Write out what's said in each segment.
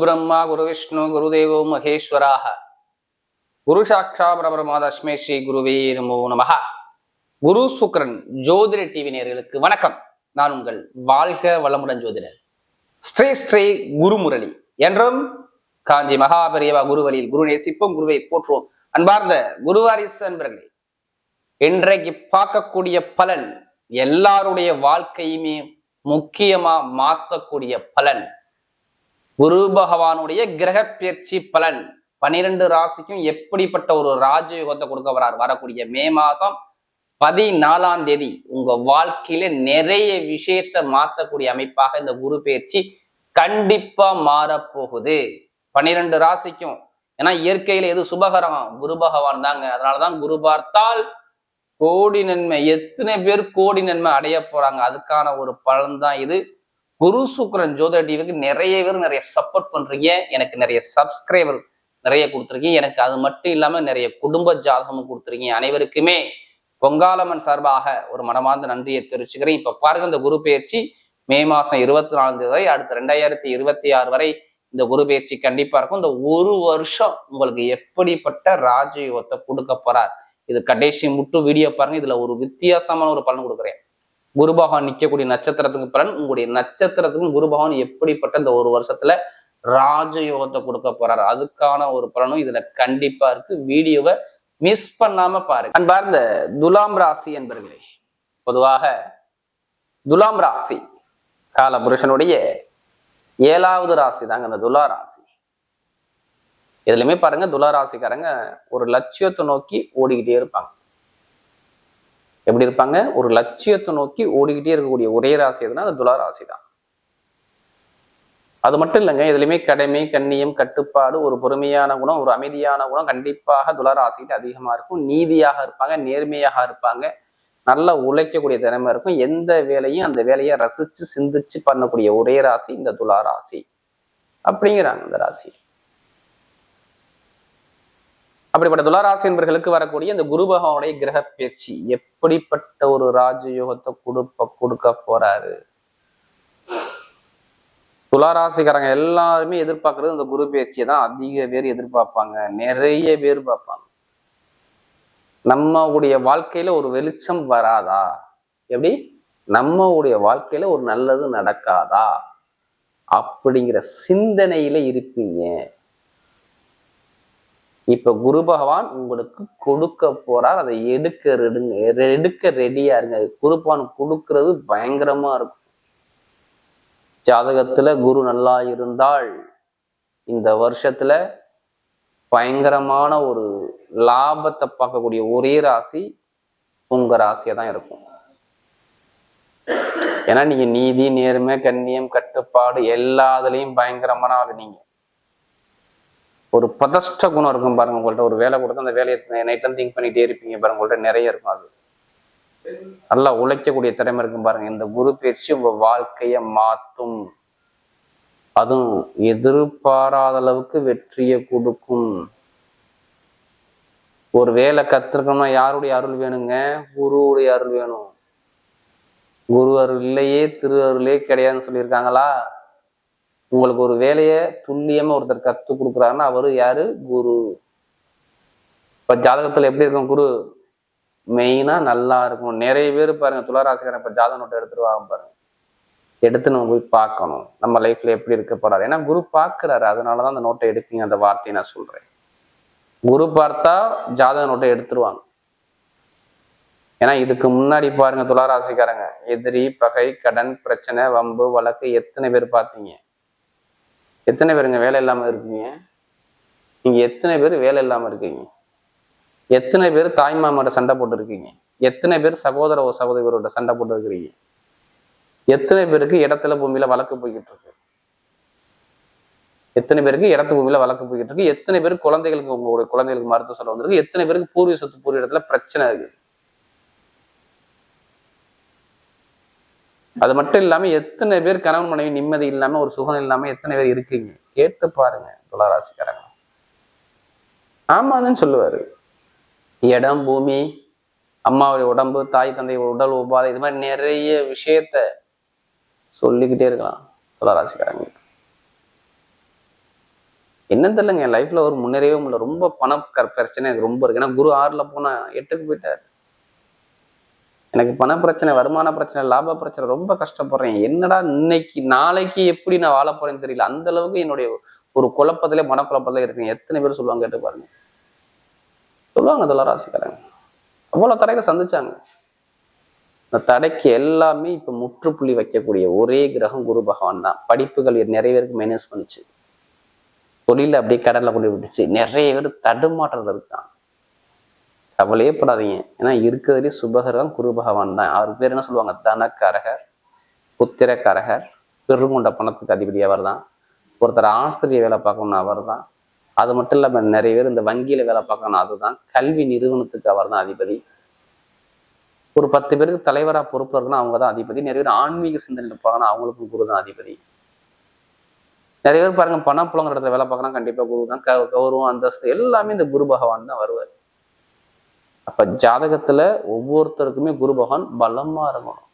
பிரம்மா குரு விஷ்ணு குருதேவோ மகேஸ்வராக. குரு சாட்சா பிரபரமா தஸ்மே ஸ்ரீ குருவே நமோ நமஹ. குரு சுக்ரன் ஜோதிட டிவி நேர்களுக்கு வணக்கம். நான் உங்கள் வாழ்க வளமுடன் ஜோதிடர். ஸ்ரீ ஸ்ரீ குருமுரளி. என்றும் காஞ்சி மகாபெரியவா குருவழியில் குரு நேசிப்போம் குருவை போற்றுவோம். அன்பார்ந்த குருவாரிசு அன்பர்களே இன்றைக்கு பார்க்கக்கூடிய பலன் எல்லாருடைய வாழ்க்கையுமே முக்கியமா மாற்றக்கூடிய பலன். குரு பகவானுடைய கிரக பயிற்சி பலன். பனிரெண்டு ராசிக்கும் எப்படிப்பட்ட ஒரு ராஜயோகத்தை கொடுக்க வரார்? வரக்கூடிய மே மாசம் பதினாலாம் தேதி உங்க வாழ்க்கையில நிறைய விஷயத்தை மாத்தக்கூடிய அமைப்பாக இந்த குரு பயிற்சி கண்டிப்பா மாறப்போகுது. பனிரெண்டு ராசிக்கும். ஏன்னா இயற்கையில எது சுபகரம்? குரு பகவான் தாங்க. அதனாலதான் குரு பார்த்தால் கோடி நன்மை எத்தனை பேர் கோடி நன்மை அடைய போறாங்க. அதுக்கான ஒரு பலன் தான் இது. குரு சுக்ரன் ஜோதிட டிவிக்கு நிறைய பேர் நிறைய சப்போர்ட் பண்றீங்க. எனக்கு நிறைய சப்ஸ்கிரைபர் நிறைய கொடுத்துருக்கீங்க. எனக்கு அது மட்டும் இல்லாம நிறைய குடும்ப ஜாதகமும் கொடுத்துருக்கீங்க. அனைவருக்குமே பொங்காலம்மன் சார்பாக ஒரு மனமார்ந்த நன்றியை தெரிவிச்சுக்கிறேன். இப்ப பாருங்க இந்த குரு பயிற்சி மே மாசம் இருபத்தி நாலாம் தேதி வரை அடுத்த ரெண்டாயிரத்தி இருபத்தி ஆறு வரை இந்த குரு பயிற்சி கண்டிப்பா இருக்கும். இந்த ஒரு வருஷம் உங்களுக்கு எப்படிப்பட்ட ராஜயோகத்தை கொடுக்க போறார்? இது கடைசி முட்டு வீடியோ பாருங்க. இதுல ஒரு வித்தியாசமான ஒரு பலன் கொடுக்குறேன். குரு பகவான் நிற்கக்கூடிய நட்சத்திரத்துக்கு பலன் உங்களுடைய நட்சத்திரத்துக்கும் குரு பகவான் எப்படிப்பட்ட இந்த ஒரு வருஷத்துல ராஜயோகத்தை கொடுக்க போறாரு? அதுக்கான ஒரு பலனும் இதுல கண்டிப்பா இருக்கு. வீடியோவை மிஸ் பண்ணாம பாருங்க. அன்பார்ந்த துலாம் ராசி என்பர்களே பொதுவாக துலாம் ராசி கால புருஷனுடைய ஏழாவது ராசி தாங்க அந்த துலா ராசி. எதுலையுமே பாருங்க துலா ராசிக்காரங்க ஒரு லட்சியத்தை நோக்கி ஓடிக்கிட்டே இருப்பாங்க. எப்படி இருப்பாங்க? ஒரு லட்சியத்தை நோக்கி ஓடிக்கிட்டே இருக்கக்கூடிய ஒரே ராசி எதுனா அது துலா ராசி தான் அது மட்டும் இல்லைங்க இதுலையுமே கடமை கண்ணியம் கட்டுப்பாடு ஒரு பொறுமையான குணம் ஒரு அமைதியான குணம் கண்டிப்பாக துலா அதிகமாக அதிகமா இருக்கும். நீதியாக இருப்பாங்க நேர்மையாக இருப்பாங்க. நல்லா உழைக்கக்கூடிய திறமை இருக்கும். எந்த வேலையும் அந்த வேலையை ரசிச்சு சிந்திச்சு பண்ணக்கூடிய ஒரே ராசி இந்த துலா ராசி. அப்படிங்கிறாங்க இந்த ராசி. அப்படிப்பட்ட துளாராசி என்பர்களுக்கு வரக்கூடிய இந்த குரு பகவானுடைய கிரக பேச்சு. எப்படிப்பட்ட ஒரு ராஜயோகத்தை கொடுப்ப கொடுக்க போறாரு? துளாராசிக்காரங்க எல்லாருமே எதிர்பார்க்கறது இந்த குரு பேச்சியை தான் அதிக பேர் எதிர்பார்ப்பாங்க. நிறைய பேர் பார்ப்பாங்க. நம்மளுடைய வாழ்க்கையில ஒரு வெளிச்சம் வராதா? எப்படி? நம்மளுடைய வாழ்க்கையில ஒரு நல்லது நடக்காதா? அப்படிங்கிற சிந்தனையில இருப்பீங்க. இப்ப குரு பகவான் உங்களுக்கு கொடுக்க போறார். அதை எடுக்க ரெடுங்க எடுக்க ரெடியா இருங்க. குரு பகவான் கொடுக்கறது பயங்கரமா இருக்கும். ஜாதகத்துல குரு நல்லா இருந்தால் இந்த வருஷத்துல பயங்கரமான ஒரு லாபத்தை பார்க்கக்கூடிய ஒரே ராசி உங்க ராசியா தான் இருக்கும். ஏன்னா நீங்க நீதி நேர்மை கண்ணியம் கட்டுப்பாடு எல்லாத்துலயும் பயங்கரமான ஆளு நீங்க. ஒரு பதஷ்ட குணம் இருக்கும் பாருங்க உங்கள்ட்ட. ஒரு வேலை கொடுத்து அந்த வேலையை நைட்லாம் திங்க் பண்ணிட்டே இருப்பீங்க பாருங்க உங்கள்ட்ட நிறைய இருக்கும் அது. நல்லா உழைக்கக்கூடிய திறமை இருக்கும் பாருங்க. இந்த குரு பயிற்சி உங்க வாழ்க்கையை மாத்தும். அதுவும் எதிர்பாராத அளவுக்கு வெற்றியை கொடுக்கும். ஒரு வேலை கத்துருக்கணும்னா யாருடைய அருள் வேணுங்க? குருவுடைய அருள் வேணும். குரு அருள் இல்லையே திரு அருளே கிடையாதுன்னு சொல்லியிருக்காங்களா? உங்களுக்கு ஒரு வேலையை துல்லியமா ஒருத்தர் கத்து கொடுக்குறாருன்னா அவரு யாரு? குரு. இப்ப ஜாதகத்துல எப்படி இருக்கும் குரு? மெயினா நல்லா இருக்கும். நிறைய பேர் பாருங்க துளாராசிக்காரன் இப்ப ஜாதக நோட்டை எடுத்துருவாங்க பாருங்க. எடுத்து நம்ம போய் பார்க்கணும். நம்ம லைஃப்ல எப்படி இருக்க போறாரு? ஏன்னா குரு பாக்குறாரு அதனாலதான் அந்த நோட்டை எடுப்பீங்க. அந்த வார்த்தையை நான் சொல்றேன். குரு பார்த்தா ஜாதக நோட்டை எடுத்துருவாங்க. ஏன்னா இதுக்கு முன்னாடி பாருங்க துளாராசிக்காரங்க. எதிரி பகை கடன் பிரச்சனை வம்பு வழக்கு எத்தனை பேர் பார்த்தீங்க? எத்தனை பேருங்க வேலை இல்லாம இருக்கீங்க? நீங்க எத்தனை பேர் வேலை இல்லாம இருக்கீங்க? எத்தனை பேர் தாய்மாமோட சண்டை போட்டுருக்கீங்க எத்தனை பேர் சகோதர சகோதரியோட சண்டை போட்டு இருக்கிறீங்க? எத்தனை பேருக்கு இடத்துல பூமியில வழக்கு போய்கிட்டு இருக்கு? எத்தனை பேருக்கு இடத்து பூமியில வழக்கு போய்கிட்டு இருக்கு? எத்தனை பேருக்கு குழந்தைகளுக்கு உங்களுடைய குழந்தைகளுக்கு மருத்துவ செலவு வந்திருக்கு? எத்தனை பேருக்கு பூர்வீக சொத்து பூர்வ இடத்துல பிரச்சனை இருக்கு? அது மட்டும் இல்லாம எத்தனை பேர் கணவன் மனைவி நிம்மதி இல்லாம ஒரு சுகம் இல்லாம எத்தனை பேர் இருக்கீங்க? கேட்டு பாருங்க துளாராசிக்காரங்க. ஆமான்னு சொல்லுவாரு. இடம் பூமி அம்மாவுடைய உடம்பு தாய் தந்தை உடல் உபாதை இது மாதிரி நிறைய விஷயத்த சொல்லிக்கிட்டே இருக்கலாம் துளாராசிக்காரங்க. என்னன்னு தெரியலங்க என் லைஃப்ல ஒரு முன்னேறவே முடியல. ரொம்ப பண பிரச்சனை எனக்கு ரொம்ப இருக்கு. ஏன்னா குரு ஆறுல போனா எட்டுக்கு போயிட்டாரு. எனக்கு பண பிரச்சனை வருமான பிரச்சனை லாப பிரச்சனை ரொம்ப கஷ்டப்படுறேன். என்னடா இன்னைக்கு நாளைக்கு எப்படி நான் வாழ போறேன்னு தெரியல. அந்த அளவுக்கு என்னுடைய ஒரு குழப்பத்திலே மனக்குழப்பத்திலே இருக்கேன். எத்தனை பேர் சொல்லுவாங்க கேட்டு பாருங்க. சொல்லுவாங்க துளராசிக்காரங்க அவ்வளவு தடைகளை சந்திச்சாங்க. இந்த தடைக்கு எல்லாமே இப்ப முற்றுப்புள்ளி வைக்கக்கூடிய ஒரே கிரகம் குரு பகவான் தான். படிப்புகள் நிறைய பேருக்கு மைனஸ் பண்ணுச்சு. தொழில அப்படியே கடல்ல கொண்டு விட்டுச்சு. நிறைய பேர் தடுமாற்றத்தில் இருக்கான் கவலையே படாதீங்க. ஏன்னா இருக்கிறதுலே சுபகரம் குரு பகவான் தான். அவர் பேர் என்ன சொல்லுவாங்க? தனக்கரகர் புத்திரக்கரகர் பெருங்கொண்ட பணத்துக்கு அதிபதி அவர் தான். ஒருத்தர் ஆசிரியர் வேலை பார்க்கணும்னு அவர் தான். அது மட்டும் இல்லாம நிறைய பேர் இந்த வங்கியில வேலை பார்க்கணும் அதுதான் கல்வி நிறுவனத்துக்கு அவர் தான் அதிபதி. ஒரு பத்து பேருக்கு தலைவரா பொறுப்பு இருக்குன்னா அவங்க தான் அதிபதி. நிறைய பேர் ஆன்மீக சிந்தனை இருப்பாங்கன்னா அவங்களுக்கும் குரு தான் அதிபதி. நிறைய பேர் பாருங்க பணம் புலங்கிற இடத்துல வேலை பார்க்கலாம் கண்டிப்பா குரு தான். க- கௌரவம் அந்தஸ்து எல்லாமே இந்த குரு பகவான் தான் வருவார். அப்ப ஜாதகத்துல ஒவ்வொருத்தருக்குமே குரு பகவான் பலமா இருக்கணும்.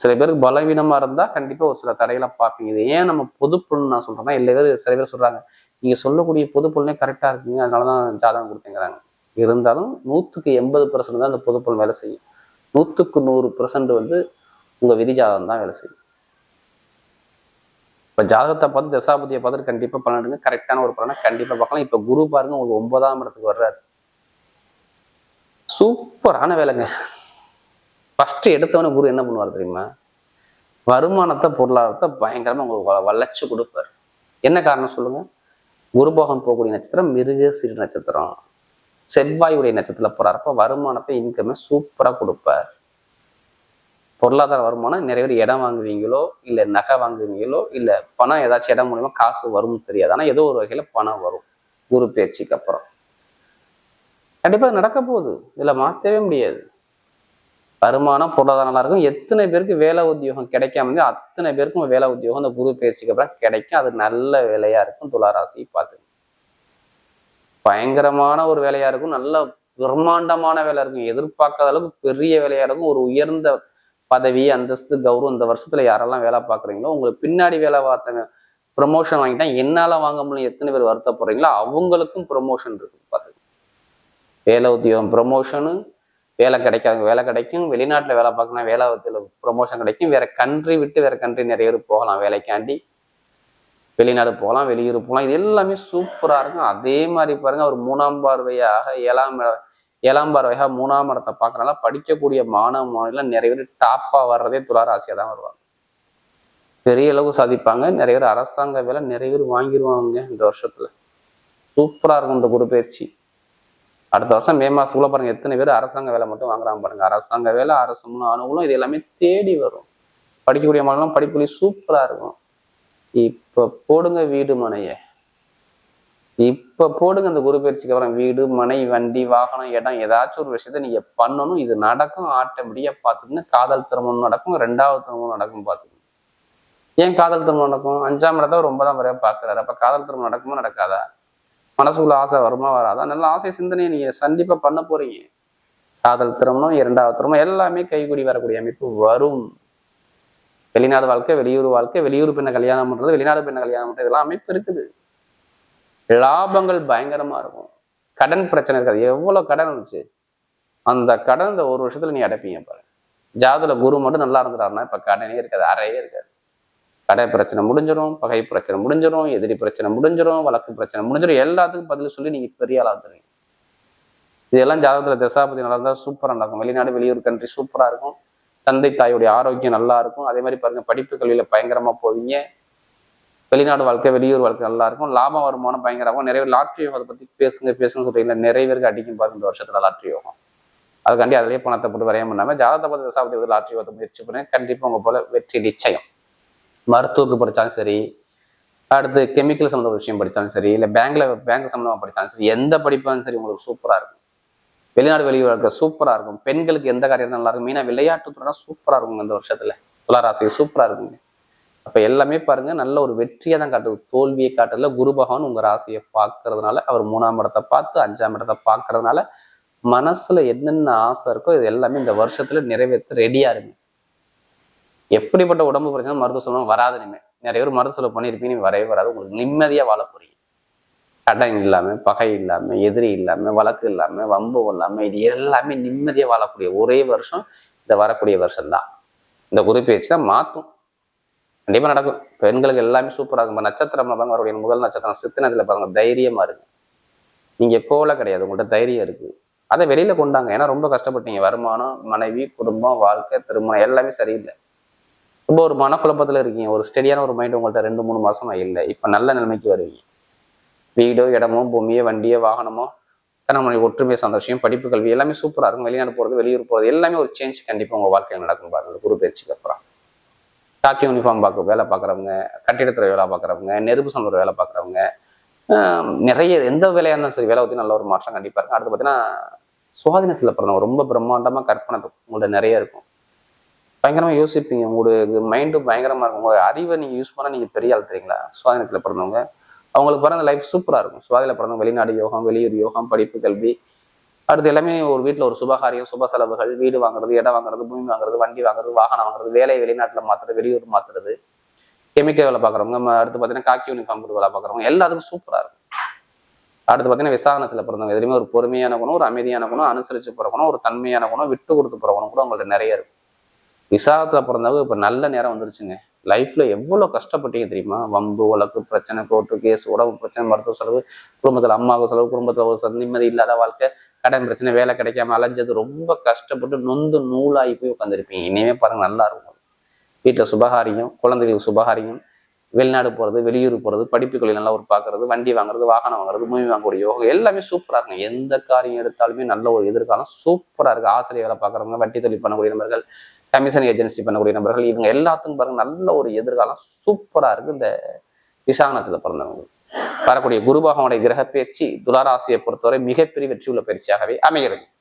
சில பேருக்கு பலவீனமா இருந்தா கண்டிப்பா ஒரு சில தடைகளை பார்ப்பீங்க. இது ஏன் நம்ம பொதுப்புலன் நான் சொல்றேன்னா இல்லை பேர் சில பேர் சொல்றாங்க நீங்க சொல்லக்கூடிய பொதுப்புலனே கரெக்டா இருக்கீங்க அதனாலதான் ஜாதகம் கொடுத்தேங்கிறாங்க. இருந்தாலும் நூத்துக்கு எண்பது பர்சன்ட் தான் அந்த பொதுப்புலன் வேலை செய்யும். நூத்துக்கு நூறு பர்சன்ட் வந்து உங்க விதி ஜாதகம் தான் வேலை செய்யும். இப்ப ஜாதகத்தை பார்த்து தசாபதியை பார்த்துட்டு கண்டிப்பா பலனுங்க கரெக்டான ஒரு பலனை கண்டிப்பா பார்க்கலாம். இப்போ குரு பாருங்க உங்களுக்கு ஒன்பதாம் இடத்துக்கு வர்றாரு. சூப்பரான வேலைங்க. ஃபர்ஸ்ட் எடுத்தவன குரு என்ன பண்ணுவார் தெரியுமா? வருமானத்தை பொருளாதாரத்தை பயங்கரமாக உங்களுக்கு வளைச்சு கொடுப்பார். என்ன காரணம் சொல்லுங்க? குருபோகம் போகக்கூடிய நட்சத்திரம் மிருக சிறு நட்சத்திரம். செவ்வாயுடைய நட்சத்திரத்தில் போறாரப்ப வருமானத்தை இன்கமே சூப்பரா கொடுப்பார். பொருளாதார வருமானம் நிறைய பேர் இடம் வாங்குவீங்களோ இல்லை நகை வாங்குவீங்களோ இல்லை பணம் ஏதாச்சும் இடம் மூலியமா காசு வரும்னு தெரியாது. ஆனால் ஏதோ ஒரு வகையில பணம் வரும். குரு பேச்சுக்கு அப்புறம். கண்டிப்பா நடக்க போகுது. இதுல மாத்தவே முடியாது. வருமானம் பொருளாதாரம் நல்லா இருக்கும். எத்தனை பேருக்கு வேலை உத்தியோகம் கிடைக்காம இருந்தால் அத்தனை பேருக்கும் வேலை உத்தியோகம் அந்த குரு பயிற்சிக்கு அப்புறம் கிடைக்கும். அது நல்ல வேலையா இருக்கும் துளாராசி பார்த்து. பயங்கரமான ஒரு வேலையா இருக்கும். நல்ல பிரம்மாண்டமான வேலை இருக்கும். எதிர்பார்க்காத அளவுக்கு பெரிய வேலையா இருக்கும். ஒரு உயர்ந்த பதவி அந்தஸ்து கௌரவம் இந்த வருஷத்துல யாரெல்லாம் வேலை பார்க்குறீங்களோ உங்களுக்கு பின்னாடி வேலை பார்த்தவங்க ப்ரொமோஷன் வாங்கிட்டா என்னால வாங்க முடியும். எத்தனை பேர் வருத்தப்படுறீங்களோ அவங்களுக்கும் ப்ரொமோஷன் இருக்கு பார்த்து. வேலை உத்தியோகம் ப்ரொமோஷனு வேலை கிடைக்காது வேலை கிடைக்கும். வெளிநாட்டில் வேலை பார்க்கணும் வேலை ப்ரொமோஷன் கிடைக்கும். வேற கண்ட்ரி விட்டு வேற கண்ட்ரி நிறைய பேர் போகலாம் வேலைக்காண்டி. வெளிநாடு போகலாம் வெளியூர் போகலாம். இது எல்லாமே சூப்பராக இருக்கும். அதே மாதிரி பாருங்க அவர் மூணாம் பார்வையாக ஏழாம் ஏழாம் பார்வையாக மூணாம் இடத்தை பார்க்கறனால படிக்கக்கூடிய மாணவ மாணவிகள் நிறைய பேர் டாப்பாக வர்றதே துளாராசியாக தான் வருவாங்க. பெரிய அளவு சாதிப்பாங்க. நிறைய பேர் அரசாங்க வேலை நிறைய பேர் வாங்கிடுவாங்க இந்த வருஷத்துல. சூப்பராக இருக்கும் இந்த குரு பயிற்சி அடுத்த வருஷம் மே மாசத்துக்குள்ள பாருங்க எத்தனை பேர் அரசாங்க வேலை மட்டும் வாங்குறாங்க பாருங்க. அரசாங்க வேலை அரசு முழு அனுகூலம் இது எல்லாமே தேடி வரும். படிக்கக்கூடிய மாணவர்களும் படிப்புலி சூப்பரா இருக்கும். இப்ப போடுங்க வீடு மனைய. இப்ப போடுங்க அந்த குரு பயிற்சிக்கு அப்புறம் வீடு மனை வண்டி வாகனம் இடம் ஏதாச்சும் ஒரு விஷயத்த நீங்க பண்ணணும். இது நடக்கும் ஆட்டோமேட்டிக்கா பார்த்துக்கங்க காதல் திருமணம் நடக்கும் ரெண்டாவது திருமணம் நடக்கும் பார்த்துக்கங்க ஏன் காதல் திருமணம் நடக்கும்? அஞ்சாம் இடத்த ரொம்ப தான் வரையா பாக்குறாரு. அப்ப காதல் திருமணம் நடக்குமா நடக்காதா? மனசுக்குள்ள ஆசை வருமா வராதா? நல்ல ஆசை சிந்தனையை நீங்க கண்டிப்பா பண்ண போறீங்க. காதல் திருமணம் இரண்டாவது திருமணம் எல்லாமே கைகூடி வரக்கூடிய அமைப்பு வரும். வெளிநாடு வாழ்க்கை வெளியூர் வாழ்க்கை வெளியூர் பெண்ணை கல்யாணம் பண்றது வெளிநாடு பெண்ணை கல்யாணம் பண்றது இதெல்லாம் அமைப்பு இருக்குது லாபங்கள் பயங்கரமா இருக்கும். கடன் பிரச்சனை இருக்காது. எவ்வளவு கடன் இருந்துச்சு அந்த கடன் இந்த ஒரு வருஷத்துல நீ அடைப்பீங்க பாரு. ஜாதுல குரு மட்டும் நல்லா இருந்துட்டாருன்னா இப்ப கடனே இருக்காது அறையே இருக்காது. கடை பிரச்சனை முடிஞ்சிடும் பகை பிரச்சனை முடிஞ்சிடும் எதிரி பிரச்சனை முடிஞ்சிடும் வழக்கு பிரச்சனை முடிஞ்சிடும் எல்லாத்துக்கும் பதில் சொல்லி நீங்க பெரிய ஆளாக வந்துருவீங்க இதெல்லாம் ஜாதகத்துல தசாபதி நல்லா இருந்தால் சூப்பரா நடக்கும். வெளிநாடு வெளியூர் கண்ட்ரி சூப்பரா இருக்கும். தந்தை தாயுடைய ஆரோக்கியம் நல்லா இருக்கும். அதே மாதிரி பாருங்க படிப்பு கல்வியில பயங்கரமா போவீங்க. வெளிநாடு வாழ்க்கை வெளியூர் வாழ்க்கை நல்லா இருக்கும். லாப வருமானம் பயங்கரமா நிறைய லாட்ரி யோகத்தை பத்தி பேசுங்க பேசுங்க சொல்றீங்களா நிறைய பேருக்கு அடிக்கும் பாருங்க இந்த வருஷத்துல லாட்ரி யோகம். அதுக்காண்டி அதிலேயே பணத்தை போட்டு வரைய பண்ணாம ஜாதகத்தை பத்தி தசாபதி வந்து லாட்ரி யோகத்தை முயற்சி பண்ணுங்க. கண்டிப்பா உங்க போல வெற்றி நிச்சயம். மருத்துவக்கு படித்தாலும் சரி அடுத்து கெமிக்கல் சம்மந்த விஷயம் படித்தாலும் சரி இல்லை பேங்க்ல பேங்க் சம்மந்தமாக படித்தாலும் சரி எந்த படிப்பாலும் சரி உங்களுக்கு சூப்பராக இருக்கும். வெளிநாடு வெளியூர் இருக்க சூப்பராக இருக்கும். பெண்களுக்கு எந்த காரியம் நல்லா இருக்கும். மீனா விளையாட்டுத்துறைனா சூப்பராக இருக்கும் இந்த வருஷத்துல. துளாராசி சூப்பராக இருக்குங்க. அப்போ எல்லாமே பாருங்க நல்ல ஒரு வெற்றியை தான் காட்டுது. தோல்வியை காட்டுறதுல குரு பகவான் உங்க ராசியை பார்க்கறதுனால அவர் மூணாம் இடத்தை பார்த்து அஞ்சாம் இடத்தை பார்க்கறதுனால மனசுல என்னென்ன ஆசை இருக்கோ இது எல்லாமே இந்த வருஷத்துல நிறைவேற்ற ரெடியா இருங்க எப்படிப்பட்ட உடம்பு பிரச்சனை மருத்துவ செலவு வராது இனிமே. நிறைய பேர் மருத்துவ செலவு பண்ணியிருப்பீங்க வரவே வராது. உங்களுக்கு நிம்மதியா வாழ போறீங்க. கடன் இல்லாம பகை இல்லாம எதிரி இல்லாம வழக்கு இல்லாம வம்பு இல்லாம இது எல்லாமே நிம்மதியா வாழக்கூடிய ஒரே வருஷம் இந்த வரக்கூடிய வருஷம் தான் இந்த குரு தான் மாத்தும். கண்டிப்பா நடக்கும். பெண்களுக்கு எல்லாமே சூப்பராக இருக்கும். இப்ப நட்சத்திரம் பாருங்க வரக்கூடிய முதல் நட்சத்திரம் சித்தனத்துல பாருங்க தைரியமா இருக்கு. நீங்க எப்போல கிடையாது உங்கள்கிட்ட தைரியம் இருக்கு. அதை வெளியில கொண்டாங்க. ஏன்னா ரொம்ப கஷ்டப்பட்டீங்க. வருமானம் மனைவி குடும்பம் வாழ்க்கை திருமணம் எல்லாமே சரியில்லை. ரொம்ப ஒரு மனக்குழப்பத்தில் இருக்கீங்க. ஒரு ஸ்டெடியான ஒரு மைண்ட் உங்கள்கிட்ட ரெண்டு மூணு மாசமா இல்லை. இப்போ நல்ல நிலைமைக்கு வருவீங்க. வீடோ இடமோ பூமியோ வண்டியோ வாகனமோ தனமணி ஒற்றுமை சந்தோஷம் படிப்பு கல்வி எல்லாமே சூப்பராக இருக்கும். வெளிநாடு போகிறது வெளியூர் போகிறது எல்லாமே ஒரு சேஞ்ச் கண்டிப்பாக உங்கள் வாழ்க்கையில் நடக்கும் பாருங்க. குரு பயிற்சிக்கு அப்புறம். டாக்கி யூனிஃபார்ம் பார்க்க வேலை பார்க்குறவங்க கட்டிடத்துறை வேலை பார்க்குறவங்க நெருப்பு சம்பள வேலை பார்க்குறவங்க நிறைய எந்த வேலையாக இருந்தாலும் சரி வேலை பற்றி நல்ல ஒரு மாற்றம் கண்டிப்பாக இருக்கும். அடுத்து பார்த்தீங்கன்னா சுவாதினத்தில் பிறந்தவங்க ரொம்ப பிரம்மாண்டமாக கற்பனை உங்கள்ட்ட நிறைய இருக்கும். பயங்கரமா யோசிப்பீங்க. உங்களுக்கு மைண்டு பயங்கரமா இருக்கும். உங்க அறிவை நீங்க யூஸ் பண்ணா நீங்க பெரிய ஆள் தெரியுங்களா? சுவாதினத்தில் பிறந்தவங்க. அவங்களுக்கு பிறந்த லைஃப் சூப்பரா இருக்கும். சுவாதியில பிறந்தவங்க வெளிநாடு யோகம் வெளியூர் யோகம் படிப்பு கல்வி. அடுத்து எல்லாமே ஒரு வீட்டில் ஒரு சுபகாரியம் சுப செலவுகள் வீடு வாங்குறது இடம் வாங்குறது பூமி வாங்குறது வண்டி வாங்குறது வாகனம் வாங்குறது வேலையை வெளிநாட்டில் மாத்துறது வெளியூர் மாத்துறது. கெமிக்கல் வேலை பார்க்குறவங்க அடுத்து பார்த்தீங்கன்னா காக்கி யூனிஃபார்ம் போட்டு வேலை பார்க்குறவங்க எல்லாத்துக்கும் சூப்பராக இருக்கும். அடுத்து பார்த்தீங்கன்னா விசாரணத்தில் பிறந்தவங்க எதுலையுமே ஒரு பொறுமையான குணம் ஒரு அமைதியான குணம் அனுசரித்து போகிற குணம் ஒரு தன்மையான குணம் விட்டு கொடுத்து போகிற குணம் கூட அவங்கள்ட்ட நிறைய இருக்கும் விசாரத்தில் பிறந்தவங்க இப்போ நல்ல நேரம் வந்துருச்சுங்க. லைஃப்ல எவ்வளோ கஷ்டப்பட்டீங்க தெரியுமா? வம்பு வழக்கு பிரச்சனை கோர்ட்டு கேஸ் உடம்பு பிரச்சனை மருத்துவ செலவு குடும்பத்தில் அம்மாவுக்கு செலவு குடும்பத்தில் ஒரு நிம்மதி இல்லாத வாழ்க்கை கடன் பிரச்சனை வேலை கிடைக்காம அலைஞ்சது ரொம்ப கஷ்டப்பட்டு நொந்து நூலாகி போய் உட்காந்துருப்பீங்க இனிமே பாருங்க நல்லா இருக்கும். வீட்டில் சுபகாரியம் குழந்தைகளுக்கு சுபகாரியம் வெளிநாடு போகிறது வெளியூர் போகிறது படிப்புகளை நல்லா ஒரு பார்க்கறது வண்டி வாங்குறது வாகனம் வாங்குறது மூவி வாங்கக்கூடிய யோகம் எல்லாமே சூப்பராக இருக்குங்க. எந்த காரியம் எடுத்தாலுமே நல்ல ஒரு எதிர்காலம் சூப்பராக இருக்கு. ஆசிரியர் வேலை பார்க்குறவங்க வட்டி தொழில் பண்ணக்கூடிய நபர்கள் கமிஷன் ஏஜென்சி பண்ணக்கூடிய நபர்கள் இவங்க எல்லாத்துக்கும் பாருங்க நல்ல ஒரு எதிர்காலம் சூப்பராக இருக்கு. இந்த விசாகனத்தில் பிறந்தவங்க. வரக்கூடிய குரு பகவானுடைய கிரக பயிற்சி துளாராசியை பொறுத்தவரை மிகப்பெரிய வெற்றியுள்ள பயிற்சியாகவே அமைகிறது.